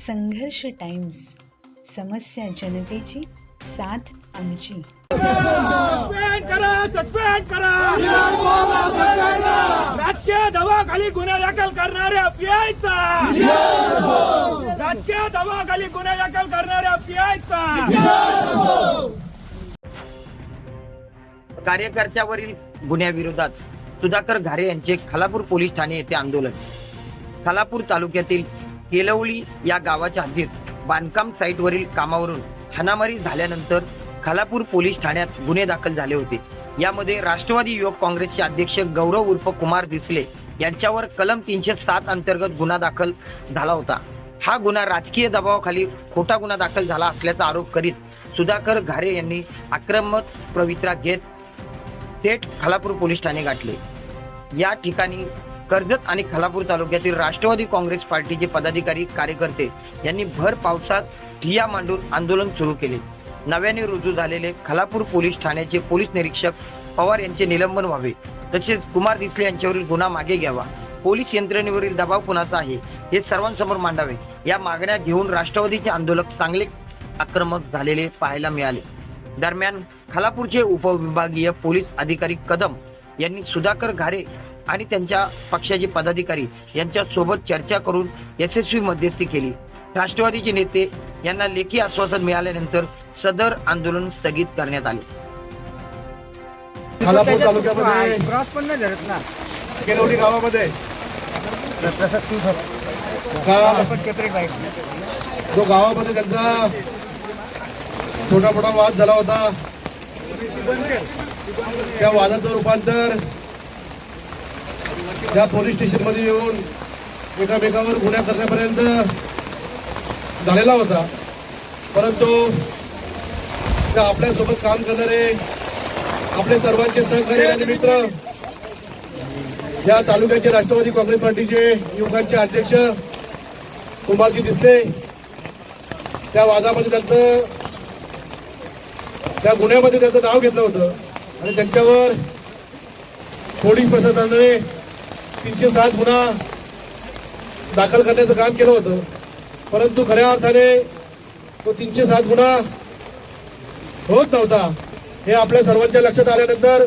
संघर्ष टाइम्स समस्या जनतेची साथ आमची. राजकीय दबावाखाली गुन्हा दाखल करणाऱ्या पीआयचा. राजकीय दबावाखाली गुन्हा दाखल करणाऱ्या पीआयचा. कार्यकर्त्यावरील गुन्ह्याविरोधात सुधाकर घारे यांचे खालापूर पोलीस ठाणे येथे आंदोलन. खालापूर तालुक्यातील केलवली या गावाच्या हद्दीत बांधकाम साईटवरील कामावरून हाणामारी झाल्यानंतर खालापूर पोलीस ठाण्यात गुन्हे दाखल झाले होते. यामध्ये राष्ट्रवादी युवक काँग्रेसचे अध्यक्ष गौरव उर्फ कुमार दिसले यांच्यावर कलम तीनशे सात अंतर्गत गुन्हा दाखल झाला होता. हा गुन्हा राजकीय दबावाखाली खोटा गुन्हा दाखल झाला असल्याचा आरोप करीत सुधाकर घारे यांनी आक्रमक पवित्रा घेत थेट खालापूर पोलीस ठाणे गाठले. या ठिकाणी कर्जत आणि खालापूर तालुक्यातील राष्ट्रवादी काँग्रेस पार्टीचे पदाधिकारी कार्यकर्ते यांनी भर पावसात ठिया मांडून आंदोलन सुरू केले. नव्याने रुजू झालेले खालापूर पोलीस ठाण्याचे पोलीस निरीक्षक पवार यांचे निलंबन व्हावे तसेच कुमार दिसले यांच्यावरील गुन्हा मागे घ्यावा. पोलीस यंत्रणेवरील दबाव कुणाचा आहे हे सर्वांसमोर मांडावे. या मागण्या घेऊन राष्ट्रवादीचे आंदोलक चांगले आक्रमक झालेले पाहायला मिळाले. दरम्यान खालापूरचे उपविभागीय पोलीस अधिकारी कदम यांनी सुधाकर घारे आणि त्यांच्या पक्षाचे पदाधिकारी यांच्या सोबत चर्चा करून यशस्वी मध्यस्थी केली. राष्ट्रवादीचे नेते यांना लेखी आश्वासन मिळाल्यानंतर सदर आंदोलन स्थगित करण्यात आले. खालापूर तालुक्यामध्ये क्रॉस पण नाही धरत ना. केलवडी गावामध्ये. तसं तू धर. का पण सेपरेट पाहिजे जो गावामध्ये त्यांचा छोटा मोठा वाद झाला होता त्या वादाचं रूपांतर या पोलीस स्टेशनमध्ये येऊन एकामेकावर गुन्हा करण्यापर्यंत झालेला होता. परंतु त्या आपल्यासोबत काम करणारे आपले सर्वांचे सहकारी आणि मित्र या तालुक्याचे राष्ट्रवादी काँग्रेस पार्टीचे युवकांचे अध्यक्ष कुमारजी दिसले. त्या वादामध्ये त्यांचं त्या गुन्ह्यामध्ये त्यांचं नाव घेतलं होतं. आणि त्यांच्यावर पोलीस प्रशासनाने तीनशे सात गुन्हा दाखल करण्याचं काम केलं होतं. परंतु खऱ्या अर्थाने तो तीनशे सात गुन्हा होत नव्हता. हे आपल्या सर्वांच्या लक्षात आल्यानंतर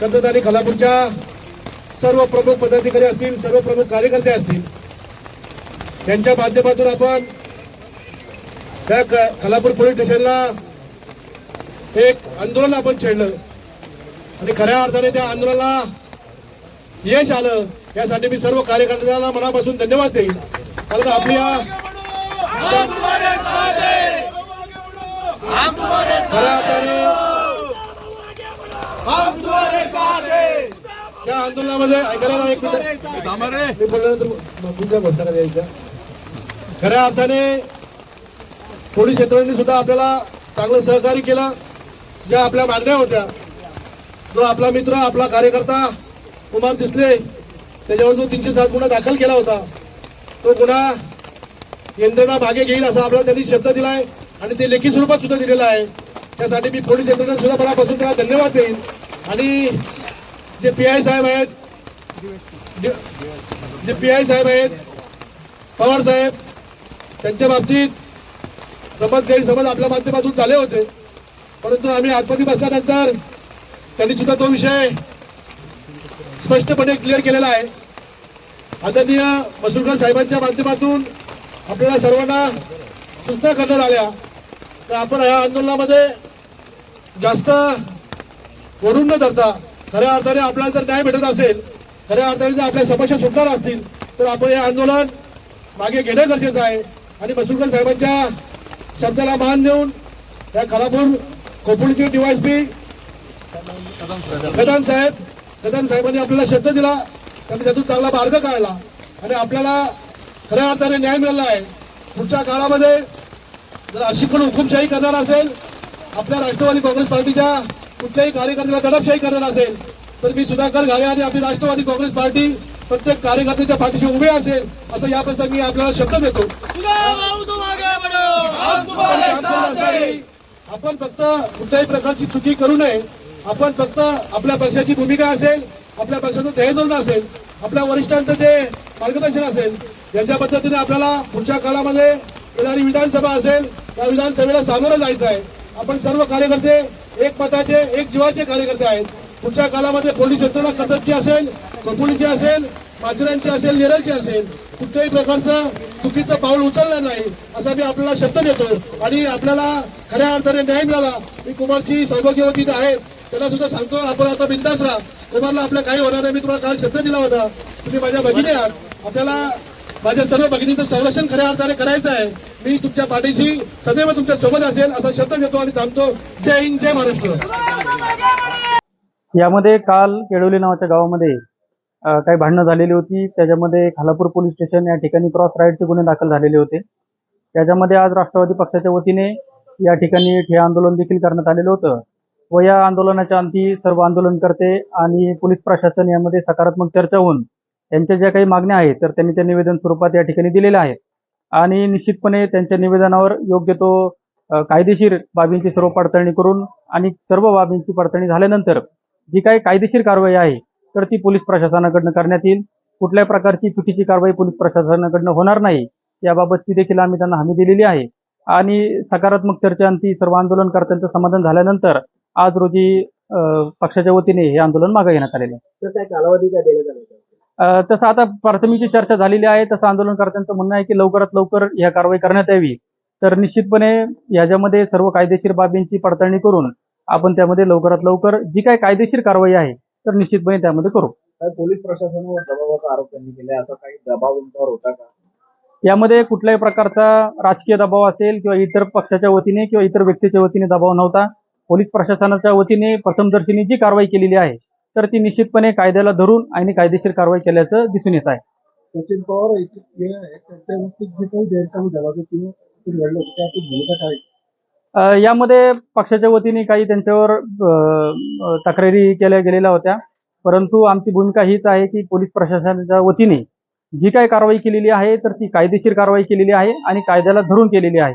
कर्जत आणि खलापूरच्या सर्व प्रमुख पदाधिकारी असतील सर्व प्रमुख कार्यकर्ते असतील त्यांच्या माध्यमातून आपण त्या खलापूर पोलीस स्टेशनला एक आंदोलन आपण छेडलं. आणि खऱ्या अर्थाने त्या आंदोलनाला यश आलं यासाठी मी सर्व कार्यकर्त्यांना मनापासून धन्यवाद देईन. कारण आपल्या त्या आंदोलनामध्ये ऐकायला एक मिनिट. मी बोलल्यानंतर घोषणा का द्यायच्या खऱ्या अर्थाने पोलीस यंत्रणेने सुद्धा आपल्याला चांगलं सहकार्य केलं. ज्या आपल्या मागण्या होत्या जो आपला मित्र आपला कार्यकर्ता कुमार दिसले. त्याच्यावर जो तीनशे सात गुन्हा दाखल केला होता तो गुन्हा यंत्रणा मागे घेईल असा आपला त्यांनी शब्द दिलाय आणि ते लेखी स्वरूपात सुद्धा दिलेला आहे. त्यासाठी मी पोलीस यंत्रणा सुद्धा मनापासून त्यांना धन्यवाद देईन. आणि जे पी आय साहेब आहेत जे- जे पी आय साहेब आहेत पवार साहेब त्यांच्या बाबतीत समज गैरसमज आपल्या माध्यमातून झाले होते. परंतु आम्ही आतमध्ये बसल्यानंतर त्यांनी सुद्धा तो विषय स्पष्टपणे क्लिअर केलेला आहे. आदरणीय मसुरकर साहेबांच्या माध्यमातून आपल्याला सर्वांना सूचना करण्यात आल्या. तर आपण या आंदोलनामध्ये जास्त वरून न धरता खऱ्या अर्थाने आपल्याला जर न्याय भेटत असेल खऱ्या अर्थाने जर आपल्या समस्या सुटणार असतील तर आपण हे आंदोलन मागे घेणं गरजेचं आहे. आणि मसुरकर साहेबांच्या शब्दाला मान देऊन या खालापूर खोपोलीचे डीवायसपी कदम साहेब कदम साहेबांनी आपल्याला शब्द दिला त्यांनी त्यातून चांगला मार्ग काढला. आणि आपल्याला खऱ्या अर्थाने न्याय मिळाला आहे. पुढच्या काळामध्ये जर अशी पण हुकुमशाही करणार असेल आपल्या राष्ट्रवादी काँग्रेस पार्टीच्या कुठल्याही कार्यकर्त्याला दडपशाही करणार असेल तर मी सुधाकर घाले आणि आपली राष्ट्रवादी काँग्रेस पार्टी प्रत्येक कार्यकर्त्याच्या पाठीशी उभे असेल असं या प्रसंगी मी आपल्याला शब्द देतो. आपण फक्त कुठल्याही प्रकारची चुकी करू नये आपण फक्त आपल्या पक्षाची भूमिका असेल आपल्या पक्षाचं ध्येय धोरण असेल आपल्या वरिष्ठांचं जे मार्गदर्शन असेल यांच्या पद्धतीने आपल्याला पुढच्या काळामध्ये येणारी विधानसभा असेल त्या विधानसभेला सामोरं जायचं आहे. आपण सर्व कार्यकर्ते एक मताचे एक जीवाचे कार्यकर्ते आहेत. पुढच्या काळामध्ये पोलीस यंत्रणा कटकची असेल कपुलीची असेल माजरांची असेल नेरळची असेल कुठल्याही प्रकारचं चुकीचं पाऊल उचलणार नाही असा मी आपल्याला शब्द देतो. आणि आपल्याला खऱ्या अर्थाने न्याय मिळाला. मी कुमारची सौभाग्यवती आहेत त्यांना सुद्धा सांगतो आपण आता बिंदास राहा. तुम्हाला आपल्या काही होणार नाही. मी तुम्हाला काल शब्द दिला होता. तुम्ही माझ्या भगिनी आहात. आपल्याला माझ्या सर्व भगिनीचं संरक्षण खऱ्या अर्थाने करायचं आहे. मी तुमच्या पाठीशी सदैव तुमच्यासोबत असेल असा शब्द देतो आणि थांबतो. जय हिंद जय महाराष्ट्र. यामध्ये काल केळवली नावाच्या गावामध्ये काही भांडणं झालेली होती. त्याच्यामध्ये खालापूर पोलीस स्टेशन या ठिकाणी क्रॉस राईडचे गुन्हे दाखल झालेले होते. त्याच्यामध्ये आज राष्ट्रवादी पक्षाच्या वतीने या ठिकाणी ठे आंदोलन देखील करण्यात आलेलं होतं. व या आंदोलनाच्या अंती सर्व आंदोलनकर्ते आणि पोलीस प्रशासन यामध्ये सकारात्मक चर्चा होऊन त्यांच्या ज्या काही मागण्या आहेत तर त्यांनी त्या निवेदन स्वरूपात या ठिकाणी दिलेल्या आहेत. आणि निश्चितपणे त्यांच्या निवेदनावर योग्य तो कायदेशीर बाबींची सर्व पडताळणी करून आणि सर्व बाबींची पडताळणी झाल्यानंतर जी काही कायदेशीर कारवाई आहे तर ती पोलीस प्रशासनाकडनं करण्यात येईल. कुठल्याही प्रकारची चुकीची कारवाई पोलीस प्रशासनाकडनं होणार नाही याबाबतची देखील आम्ही त्यांना हमी दिलेली आहे. आणि सकारात्मक चर्चेअंती सर्व आंदोलनकर्त्यांचं समाधान झाल्यानंतर आज रोजी पक्षाच्या वतीने हे आंदोलन मागे घेण्यात आलेले तसं आता प्राथमिक जी चर्चा झालेली आहे. तसं आंदोलनकर्त्यांचं म्हणणं आहे की लवकरात लवकर ह्या कारवाई करण्यात यावी. तर निश्चितपणे याच्यामध्ये सर्व कायदेशीर बाबींची पडताळणी करून आपण त्यामध्ये लवकरात लवकर जी काही कायदेशीर कारवाई आहे तर निश्चितपणे त्यामध्ये करू. पोलीस प्रशासनावर दबावाचा आरोप त्यांनी केला आता काही दबाव होता का? यामध्ये कुठल्याही प्रकारचा राजकीय दबाव असेल किंवा इतर पक्षाच्या वतीने किंवा इतर व्यक्तीच्या वतीने दबाव नव्हता. पोलीस प्रशासनाच्या वतीने प्रथमदर्शनी जी कारवाई केलेली आहे तर ती निश्चितपणे कायद्याला धरून आणि कायदेशीर कारवाई केल्याचं दिसून येत आहे. सचिन पवार त्यांच्या बाबतीत जे काही गैरसमज झाला होता किंवा ते घडलं होतं. त्याची भूमिका काय? अ, यामध्ये पक्षाच्या वतीने काही त्यांच्यावर तक्रारी केल्या गेलेल्या होत्या. परंतु आमची भूमिका हीच आहे की पोलीस प्रशासनाच्या वतीने जी काही कारवाई केलेली आहे तर ती कायदेशीर कारवाई केलेली आहे आणि कायद्याला धरून केलेली आहे.